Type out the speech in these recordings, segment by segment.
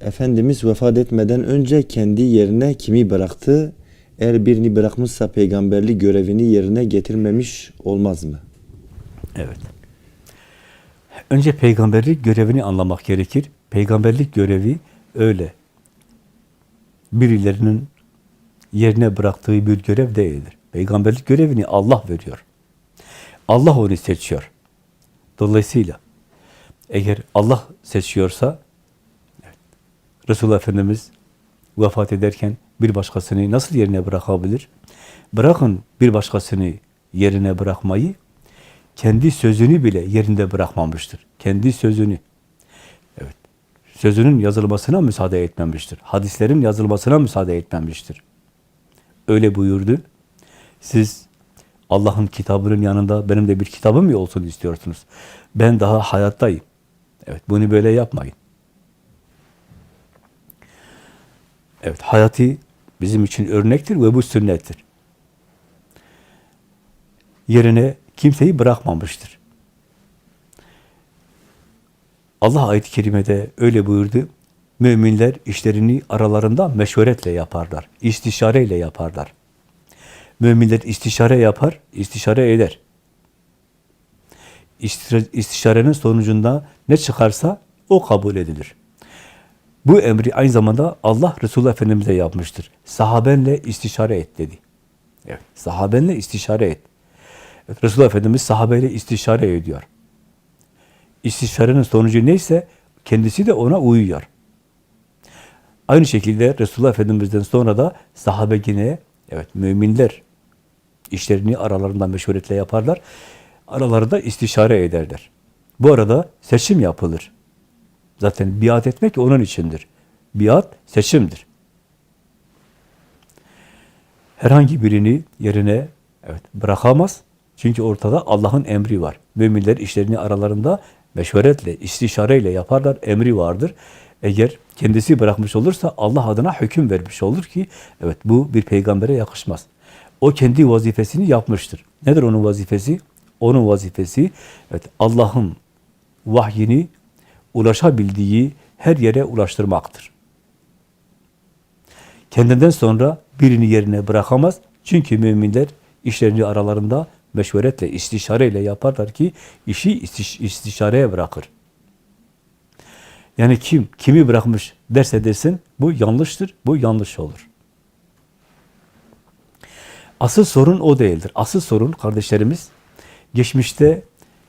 Efendimiz vefat etmeden önce kendi yerine kimi bıraktı? Eğer birini bırakmışsa peygamberlik görevini yerine getirmemiş olmaz mı? Evet. Önce peygamberlik görevini anlamak gerekir. Peygamberlik görevi öyle. Birilerinin yerine bıraktığı bir görev değildir. Peygamberlik görevini Allah veriyor. Allah onu seçiyor. Dolayısıyla eğer Allah seçiyorsa Resulullah Efendimiz vefat ederken bir başkasını nasıl yerine bırakabilir? Bırakın bir başkasını yerine bırakmayı, kendi sözünü bile yerinde bırakmamıştır. Kendi sözünü. Evet. Sözünün yazılmasına müsaade etmemiştir. Hadislerin yazılmasına müsaade etmemiştir. Öyle buyurdu. Siz Allah'ın kitabının yanında benim de bir kitabım mı olsun istiyorsunuz? Ben daha hayattayım. Evet, bunu böyle yapmayın. Evet, hayatı bizim için örnektir ve bu sünnettir. Yerine kimseyi bırakmamıştır. Allah ayet-i kerimede öyle buyurdu. Müminler işlerini aralarında meşveretle yaparlar. istişareyle yaparlar. Müminler istişare yapar, istişare eder. İstişare- İstişarenin sonucunda ne çıkarsa o kabul edilir. Bu emri aynı zamanda Allah Resulullah Efendimiz'e yapmıştır. Sahabenle istişare et dedi. Evet, sahabenle istişare et. Evet, Resulullah Efendimiz sahabeyle istişare ediyor. İstişarenin sonucu neyse kendisi de ona uyuyor. Aynı şekilde Resulullah Efendimiz'den sonra da sahabe yine evet müminler işlerini aralarında meşveretle yaparlar. Aralarında istişare ederler. Bu arada seçim yapılır. Zaten biat etmek onun içindir. Biat seçimdir. Herhangi birini yerine evet bırakamaz. Çünkü ortada Allah'ın emri var. Müminler işlerini aralarında meşveretle, istişareyle yaparlar. Emri vardır. Eğer kendisi bırakmış olursa Allah adına hüküm vermiş olur ki evet bu bir peygambere yakışmaz. O kendi vazifesini yapmıştır. Nedir onun vazifesi? Onun vazifesi evet Allah'ın vahyini ulaşabildiği her yere ulaştırmaktır. Kendinden sonra birini yerine bırakamaz. Çünkü müminler işlerini aralarında meşveretle, istişareyle yaparlar ki işi istiş, istişareye bırakır. Yani kim, kimi bırakmış derse desin bu yanlıştır, bu yanlış olur. Asıl sorun o değildir. Asıl sorun kardeşlerimiz geçmişte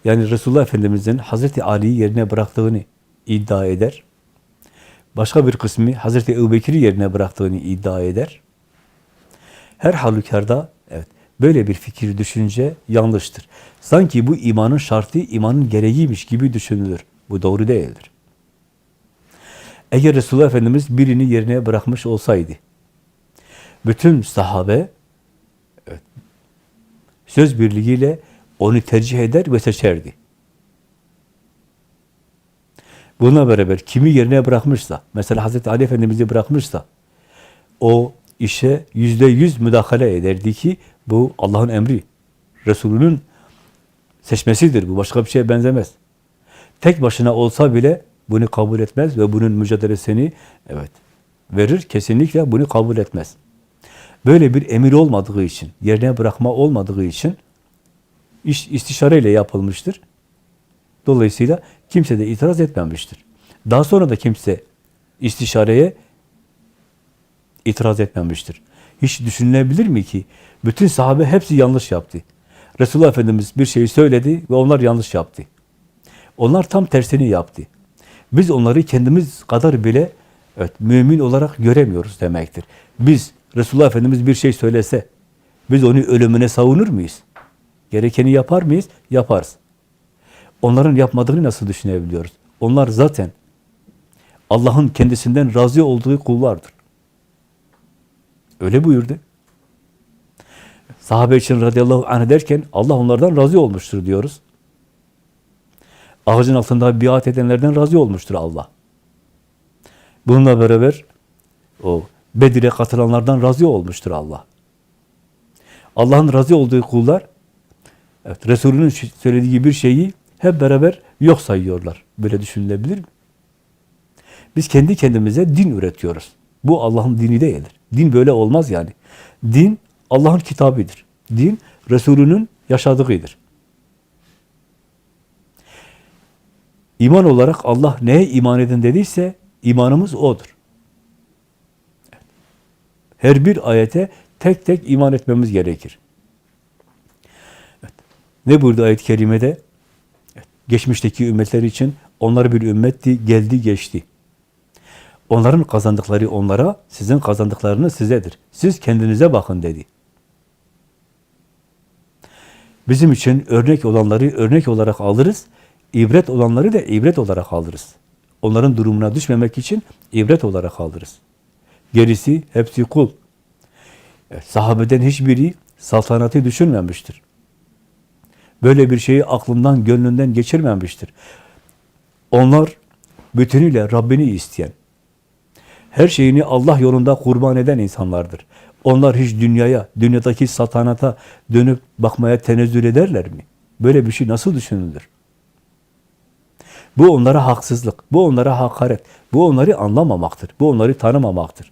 yani Resulullah Efendimiz'in Hazreti Ali'yi yerine bıraktığını iddia eder. Başka bir kısmı Hazreti Ebubekir'i yerine bıraktığını iddia eder. Her halükarda evet böyle bir fikir düşünce yanlıştır. Sanki bu imanın şartı, imanın gereğiymiş gibi düşünülür. Bu doğru değildir. Eğer Resulullah Efendimiz birini yerine bırakmış olsaydı, bütün sahabe evet, söz birliğiyle onu tercih eder ve seçerdi. Bununla beraber kimi yerine bırakmışsa, mesela Hazreti Ali Efendimiz'i bırakmışsa, o işe yüzde yüz müdahale ederdi ki bu Allah'ın emri, Resulünün seçmesidir bu, başka bir şeye benzemez. Tek başına olsa bile bunu kabul etmez ve bunun mücadelesini evet verir, kesinlikle bunu kabul etmez. Böyle bir emir olmadığı için, yerine bırakma olmadığı için iş istişareyle yapılmıştır. Dolayısıyla kimse de itiraz etmemiştir. Daha sonra da kimse istişareye itiraz etmemiştir. Hiç düşünülebilir mi ki bütün sahabe hepsi yanlış yaptı. Resulullah Efendimiz bir şeyi söyledi ve onlar yanlış yaptı. Onlar tam tersini yaptı. Biz onları kendimiz kadar bile evet, mümin olarak göremiyoruz demektir. Biz Resulullah Efendimiz bir şey söylese biz onu ölümüne savunur muyuz? Gerekeni yapar mıyız? Yaparız. Onların yapmadığını nasıl düşünebiliyoruz? Onlar zaten Allah'ın kendisinden razı olduğu kullardır. Öyle buyurdu. Sahabe için radıyallahu anh derken Allah onlardan razı olmuştur diyoruz. Ağacın altında biat edenlerden razı olmuştur Allah. Bununla beraber o Bedir'e katılanlardan razı olmuştur Allah. Allah'ın razı olduğu kullar evet, Resulünün söylediği bir şeyi hep beraber yok sayıyorlar. Böyle düşünülebilir mi? Biz kendi kendimize din üretiyoruz. Bu Allah'ın dini değildir. Din böyle olmaz yani. Din Allah'ın kitabıdır. Din Resulünün yaşadığıdır. İman olarak Allah neye iman edin dediyse imanımız odur. Her bir ayete tek tek iman etmemiz gerekir. Evet. Ne buyurdu ayet-i kerimede? Geçmişteki ümmetler için onlar bir ümmetti, geldi geçti. Onların kazandıkları onlara, sizin kazandıklarınız sizedir. Siz kendinize bakın dedi. Bizim için örnek olanları örnek olarak alırız, ibret olanları da ibret olarak alırız. Onların durumuna düşmemek için ibret olarak alırız. Gerisi hepsi kul. Sahabeden hiçbiri saltanatı düşünmemiştir. Böyle bir şeyi aklından, gönlünden geçirmemiştir. Onlar bütünüyle Rabbini isteyen, her şeyini Allah yolunda kurban eden insanlardır. Onlar hiç dünyaya, dünyadaki saltanata dönüp bakmaya tenezzül ederler mi? Böyle bir şey nasıl düşünülür? Bu onlara haksızlık, bu onlara hakaret, bu onları anlamamaktır, bu onları tanımamaktır.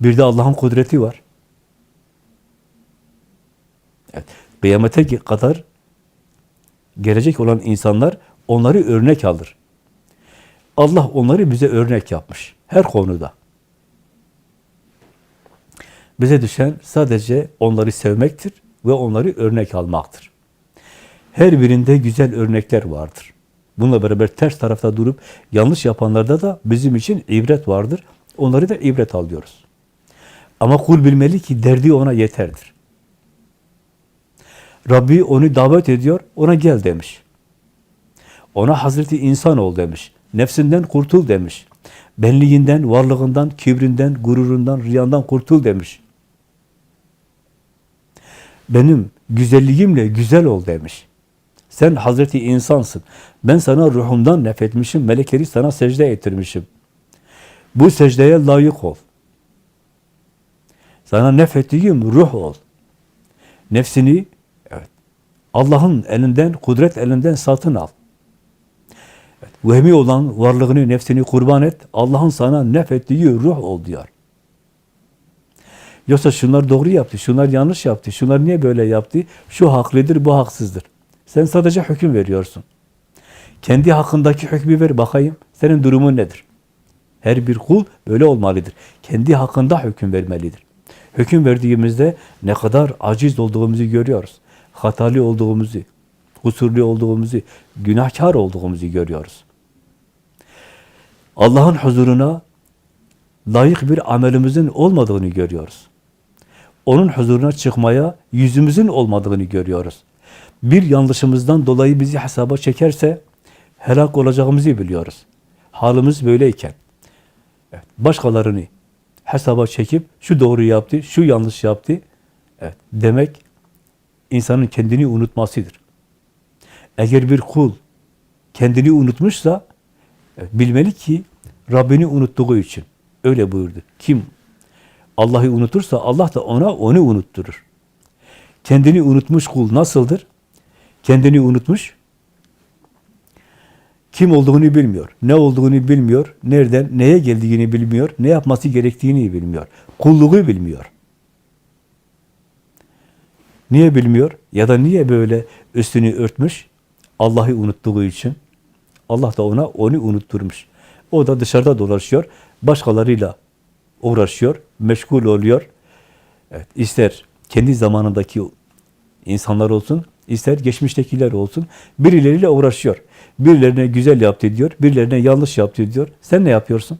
Bir de Allah'ın kudreti var. Evet, kıyamete kadar gelecek olan insanlar onları örnek alır. Allah onları bize örnek yapmış. Her konuda. Bize düşen sadece onları sevmektir ve onları örnek almaktır. Her birinde güzel örnekler vardır. Bununla beraber ters tarafta durup yanlış yapanlarda da bizim için ibret vardır. Onları da ibret alıyoruz. Ama kul bilmeli ki derdi ona yeterdir. Rabbi onu davet ediyor, ona gel demiş. Ona Hazreti insan ol demiş. Nefsinden kurtul demiş. Benliğinden, varlığından, kibrinden, gururundan, riyandan kurtul demiş. Benim güzelliğimle güzel ol demiş. Sen Hazreti insansın. Ben sana ruhumdan nefetmişim, melekleri sana secde ettirmişim. Bu secdeye layık ol. Sana nefettiğim ruh ol. Nefsini Allah'ın elinden, kudret elinden satın al. Evet, vehmi olan varlığını, nefsini kurban et. Allah'ın sana nefettiği ruh ol diyor. Yoksa şunlar doğru yaptı, şunlar yanlış yaptı, şunlar niye böyle yaptı? Şu haklıdır, bu haksızdır. Sen sadece hüküm veriyorsun. Kendi hakkındaki hükmü ver bakayım. Senin durumun nedir? Her bir kul böyle olmalıdır. Kendi hakkında hüküm vermelidir. Hüküm verdiğimizde ne kadar aciz olduğumuzu görüyoruz. Hatalı olduğumuzu, kusurlu olduğumuzu, günahkar olduğumuzu görüyoruz. Allah'ın huzuruna layık bir amelimizin olmadığını görüyoruz. Onun huzuruna çıkmaya yüzümüzün olmadığını görüyoruz. Bir yanlışımızdan dolayı bizi hesaba çekerse helak olacağımızı biliyoruz. Halimiz böyleyken evet, başkalarını hesaba çekip şu doğru yaptı, şu yanlış yaptı evet, demek insanın kendini unutmasıdır. Eğer bir kul kendini unutmuşsa evet, bilmeli ki Rabbini unuttuğu için. Öyle buyurdu. Kim Allah'ı unutursa Allah da ona onu unutturur. Kendini unutmuş kul nasıldır? Kendini unutmuş, kim olduğunu bilmiyor, ne olduğunu bilmiyor, nereden, neye geldiğini bilmiyor, ne yapması gerektiğini bilmiyor, kulluğu bilmiyor. Niye bilmiyor? Ya da niye böyle üstünü örtmüş? Allah'ı unuttuğu için. Allah da ona onu unutturmuş. O da dışarıda dolaşıyor, başkalarıyla uğraşıyor, meşgul oluyor. Evet, ister kendi zamanındaki insanlar olsun, ister geçmiştekiler olsun, birileriyle uğraşıyor. Birilerine güzel yaptı diyor, birilerine yanlış yaptı diyor. Sen ne yapıyorsun?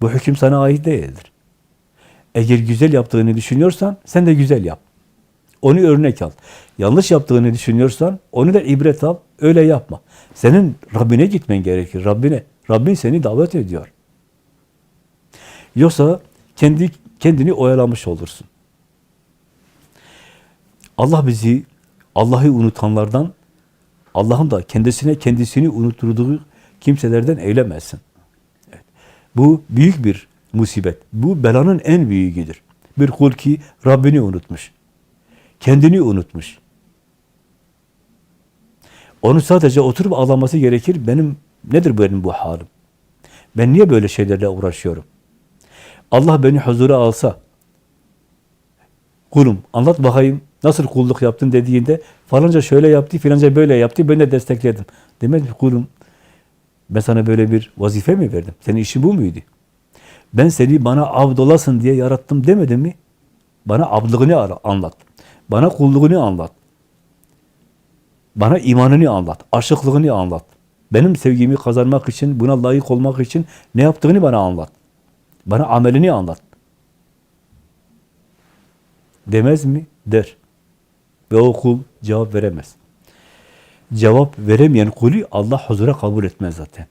Bu hüküm sana ait değildir. Eğer güzel yaptığını düşünüyorsan, sen de güzel yap. Onu örnek al. Yanlış yaptığını düşünüyorsan, onu da ibret al, öyle yapma. Senin Rabbine gitmen gerekir, Rabbine. Rabbin seni davet ediyor. Yoksa kendi kendini oyalamış olursun. Allah bizi Allah'ı unutanlardan, Allah'ın da kendisine kendisini unutturduğu kimselerden eylemesin. Evet. Bu büyük bir musibet. Bu belanın en büyüğüdür. Bir kul ki Rabbini unutmuş. Kendini unutmuş. Onu sadece oturup ağlaması gerekir. Benim Nedir benim bu halim? Ben niye böyle şeylerle uğraşıyorum? Allah beni huzura alsa, kulum anlat bakayım nasıl kulluk yaptın dediğinde falanca şöyle yaptı, filanca böyle yaptı, ben de destekledim. Demez mi kulum ben sana böyle bir vazife mi verdim? Senin işin bu muydu? Ben seni bana abd olasın diye yarattım demedim mi? Bana abdlığını anlat. Bana kulluğunu anlat. Bana imanını anlat. Aşıklığını anlat. Benim sevgimi kazanmak için, buna layık olmak için ne yaptığını bana anlat. Bana amelini anlat. Demez mi? Der. Ve o kul cevap veremez. Cevap veremeyen kulü Allah huzura kabul etmez zaten.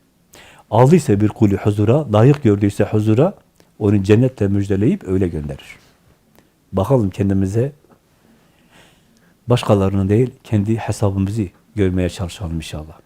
Aldıysa bir kulü huzura, layık gördüyse huzura, onu cennetle müjdeleyip öyle gönderir. Bakalım kendimize başkalarının değil, kendi hesabımızı görmeye çalışalım inşallah.